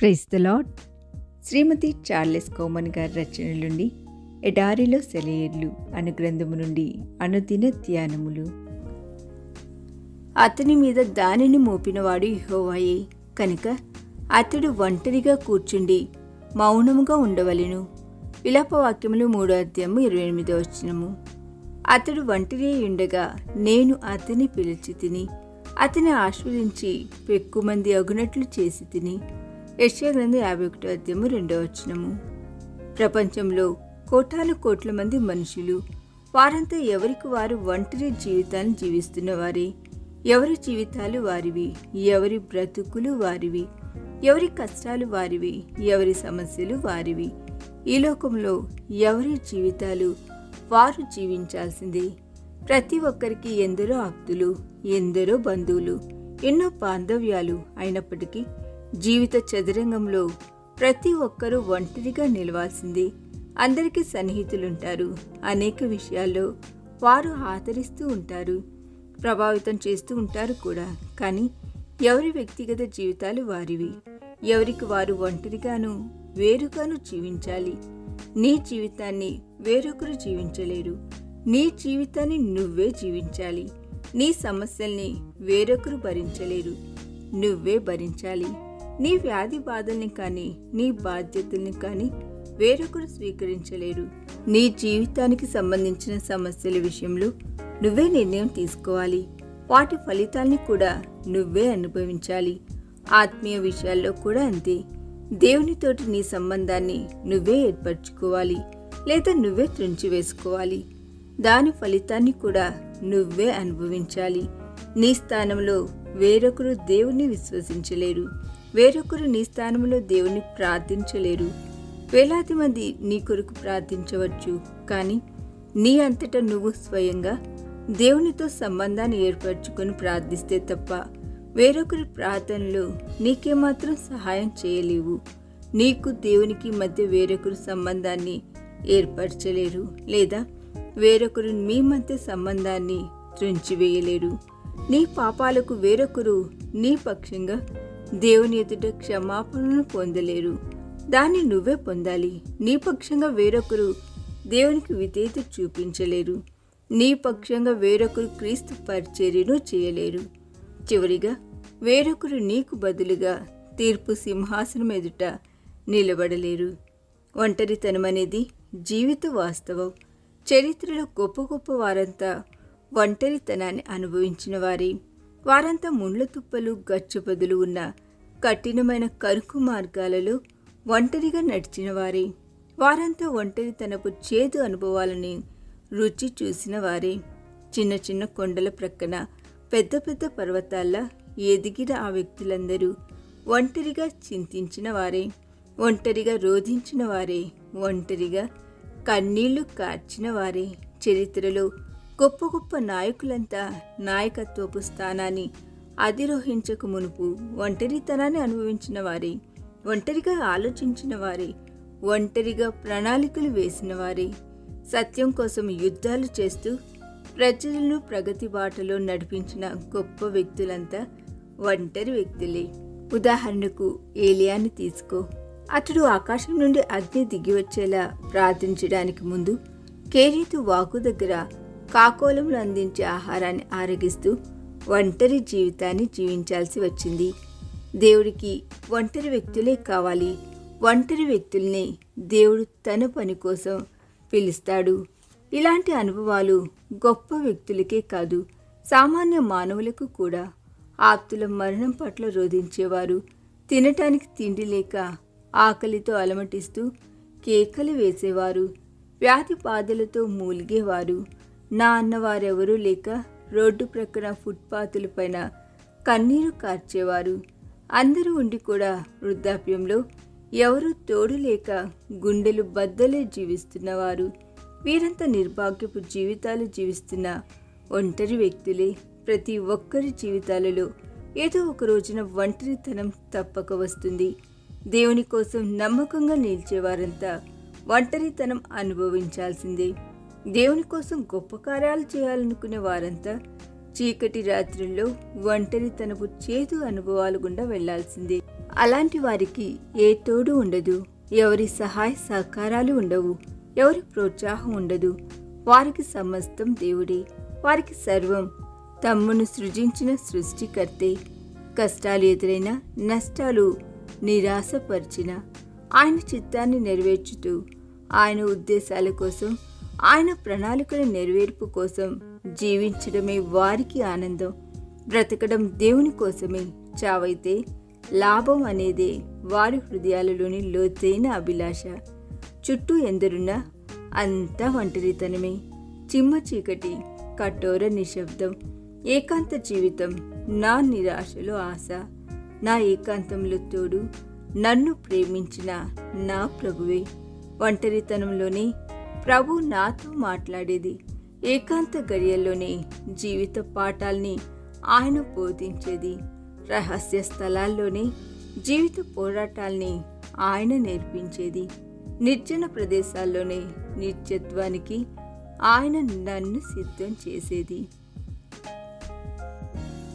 Praise the Lord Shrimati Charles common గారి రచనల నుండి ఎడారిలో సెలయేర్లు అను గ్రంథము నుండి అనుదిన ధ్యానములు. అతని మీద దానిని మోపినవాడు హోవాయే కనుక అతడు ఒంటరిగా కూర్చుండి మౌనముగా ఉండవలెను. విలాపవాక్యములు మూడో అధ్యాయము ఇరవై ఎనిమిదో వచ్చినము అతడు ఒంటరి ఉండగా నేను అతని పిలిచి తిని అతని ఆశ్రయించి పెక్కుమంది అగునట్లు చేసి తిని యశ్యా గ్రంథం యాభై ఒకటో అధ్యాయము రెండవ వచనము. ప్రపంచంలో కోటాను కోట్ల మంది మనుషులు వారంతా ఎవరికి వారు ఒంటరి జీవితాన్ని జీవిస్తున్నవారే? ఎవరి జీవితాలు వారివి? ఎవరి బ్రతుకులు వారివి? ఎవరి కష్టాలు వారివి? ఎవరి సమస్యలు వారివి? ఈ లోకంలో ఎవరి జీవితాలు వారు జీవించాల్సిందే? ప్రతి ఒక్కరికి ఎందరో ఆప్తులు ఎందరో బంధువులు ఎన్నో బాంధవ్యాలు అయినప్పటికీ జీవిత చదురంగంలో ప్రతి ఒక్కరూ ఒంటరిగా నిలవాల్సింది. అందరికీ సన్నిహితులుంటారు. అనేక విషయాల్లో వారు ఆదరిస్తూ ఉంటారు. ప్రభావితం చేస్తూ ఉంటారు కూడా. కానీ ఎవరి వ్యక్తిగత జీవితాలు వారివి? ఎవరికి వారు ఒంటరిగాను వేరుగాను జీవించాలి? నీ జీవితాన్ని వేరొకరు జీవించలేరు. నీ జీవితాన్ని నువ్వే జీవించాలి. నీ సమస్యల్ని వేరొకరు భరించలేరు. నువ్వే భరించాలి. నీ వ్యాధి బాధల్ని కానీ నీ బాధ్యతల్ని కానీ వేరొకరు స్వీకరించలేరు. నీ జీవితానికి సంబంధించిన సమస్యల విషయంలో నువ్వే నిర్ణయం తీసుకోవాలి. వాటి ఫలితాల్ని కూడా నువ్వే అనుభవించాలి. ఆత్మీయ విషయాల్లో కూడా అంతే. దేవునితోటి నీ సంబంధాన్ని నువ్వే ఏర్పరచుకోవాలి. లేదా నువ్వే త్రుంచి వేసుకోవాలి. దాని ఫలితాన్ని కూడా నువ్వే అనుభవించాలి. నీ స్థానంలో వేరొకరు దేవుణ్ణి విశ్వసించలేరు. వేరొకరు నీ స్థానంలో దేవుణ్ణి ప్రార్థించలేరు. వేలాది మంది నీ కొరకు ప్రార్థించవచ్చు. కానీ నీ అంతటా నువ్వు స్వయంగా దేవునితో సంబంధాన్ని ఏర్పరచుకొని ప్రార్థిస్తే తప్ప వేరొకరి ప్రార్థనలో నీకేమాత్రం సహాయం చేయలేవు. నీకు దేవునికి మధ్య వేరొకరు సంబంధాన్ని ఏర్పరచలేరు. లేదా వేరొకరు మీ మధ్య సంబంధాన్ని త్రుంచివేయలేరు. నీ పాపాలకు వేరొకరు నీ పక్షంగా దేవుని ఎదుట క్షమాపణను పొందలేరు. దాన్ని నువ్వే పొందాలి. నీ పక్షంగా వేరొకరు దేవునికి విధేయత చూపించలేరు. నీ పక్షంగా వేరొకరు క్రీస్తు పరిచర్యను చేయలేరు. చివరిగా వేరొకరు నీకు బదులుగా తీర్పు సింహాసనం ఎదుట నిలబడలేరు. ఒంటరితనం అనేది జీవిత వాస్తవం. చరిత్రలో గొప్ప గొప్ప వారంతా ఒంటరితనాన్ని అనుభవించిన వారి. వారంతా ముండ్ల తుప్పలు గచ్చపదులు ఉన్న కఠినమైన కరుకు మార్గాలలో ఒంటరిగా నడిచిన వారే. వారంతా ఒంటరితనపు చేదు అనుభవాలని రుచి చూసిన వారే. చిన్న చిన్న కొండల ప్రక్కన పెద్ద పెద్ద పర్వతాల్లా ఎదిగిన ఆ వ్యక్తులందరూ ఒంటరిగా చింతించిన వారే. ఒంటరిగా రోధించిన వారే. ఒంటరిగా కన్నీళ్ళు కార్చిన వారే. చరిత్రలో గొప్ప గొప్ప నాయకులంతా నాయకత్వపు స్థానాన్ని అధిరోహించక మునుపు ఒంటరితనాన్ని అనుభవించిన వారే ఒంటరిగా ఆలోచించిన వారే ఒంటరిగా ప్రణాళికలు వేసిన వారే. సత్యం కోసం యుద్ధాలు చేస్తూ ప్రజలను ప్రగతి బాటలో నడిపించిన గొప్ప వ్యక్తులంతా ఒంటరి వ్యక్తులే. ఉదాహరణకు ఏలియాని తీసుకో. అతడు ఆకాశం నుండి అగ్ని దిగి వచ్చేలా ప్రార్థించడానికి ముందు కేరీతు వాకు దగ్గర కాకోలములు అందించే ఆహారాన్ని ఆరగిస్తూ ఒంటరి జీవితాన్ని జీవించాల్సి వచ్చింది. దేవుడికి ఒంటరి వ్యక్తులే కావాలి. ఒంటరి వ్యక్తుల్ని దేవుడు తన పని కోసం పిలుస్తాడు. ఇలాంటి అనుభవాలు గొప్ప వ్యక్తులకే కాదు సామాన్య మానవులకు కూడా. ఆప్తుల మరణం పట్ల రోధించేవారు తినటానికి తిండి లేక ఆకలితో అలమటిస్తూ కేకలు వేసేవారు. వ్యాధి బాధలతో మూలిగేవారు. నా అన్నవారెవరూ లేక రోడ్డు ప్రక్కన ఫుట్పాతులపైన కన్నీరు కార్చేవారు. అందరూ ఉండి కూడా వృద్ధాప్యంలో ఎవరూ తోడు లేక గుండెలు బద్దలే జీవిస్తున్నవారు. వీరంత నిర్భాగ్యపు జీవితాలు జీవిస్తున్న ఒంటరి వ్యక్తులే ప్రతి ఒక్కరి జీవితాలలో ఏదో ఒక రోజున ఒంటరితనం తప్పక వస్తుంది. దేవుని కోసం నమ్మకంగా నిలిచేవారంతా ఒంటరితనం అనుభవించాల్సిందే. దేవుని కోసం గొప్ప కార్యాలు చేయాలనుకునే వారంతా చీకటి రాత్రుల్లో ఒంటరి తనకు చేదు అనుభవాలు గుండా వెళ్ళాల్సిందే. అలాంటి వారికి ఏ తోడు ఉండదు. ఎవరి సహాయ సహకారాలు ఉండవు. ఎవరి ప్రోత్సాహం ఉండదు. వారికి సమస్తం దేవుడే. వారికి సర్వం. తమ్మును సృజించిన సృష్టికర్తే. కష్టాలు ఎదురైన నష్టాలు నిరాశపరిచిన ఆయన చిత్తాన్ని నెరవేర్చుతూ ఆయన ఉద్దేశాల కోసం ఆయన ప్రణాళికల నెరవేర్పు కోసం జీవించడమే వారికి ఆనందం. బ్రతకడం దేవుని కోసమే. చావైతే లాభం అనేదే వారి హృదయాలలోని లోతైన అభిలాష. చుట్టూ ఎందరున్నా అంతా ఒంటరితనమే. చిమ్మ చీకటి కఠోర నిశ్శబ్దం ఏకాంత జీవితం నా నిరాశలో ఆశ. నా ఏకాంతంలో తోడు నన్ను ప్రేమించిన నా ప్రభువే. ఒంటరితనంలోనే ప్రభు నాతో మాట్లాడేది ఏకాంత గడియల్లోనే జీవిత పాఠాల్ని ఆయన బోధించేది. రహస్య స్థలాల్లోనే జీవిత పోరాటాల్ని ఆయన నేర్పించేది. నిర్జన ప్రదేశాల్లోనే నిత్యత్వానికి ఆయన నన్ను సిద్ధం చేసేది.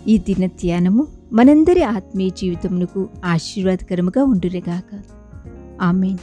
ఈ దిన ధ్యానము మనందరి ఆత్మీయ జీవితమునకు ఆశీర్వాదకరముగా ఉండునుగాక. ఆమెన్.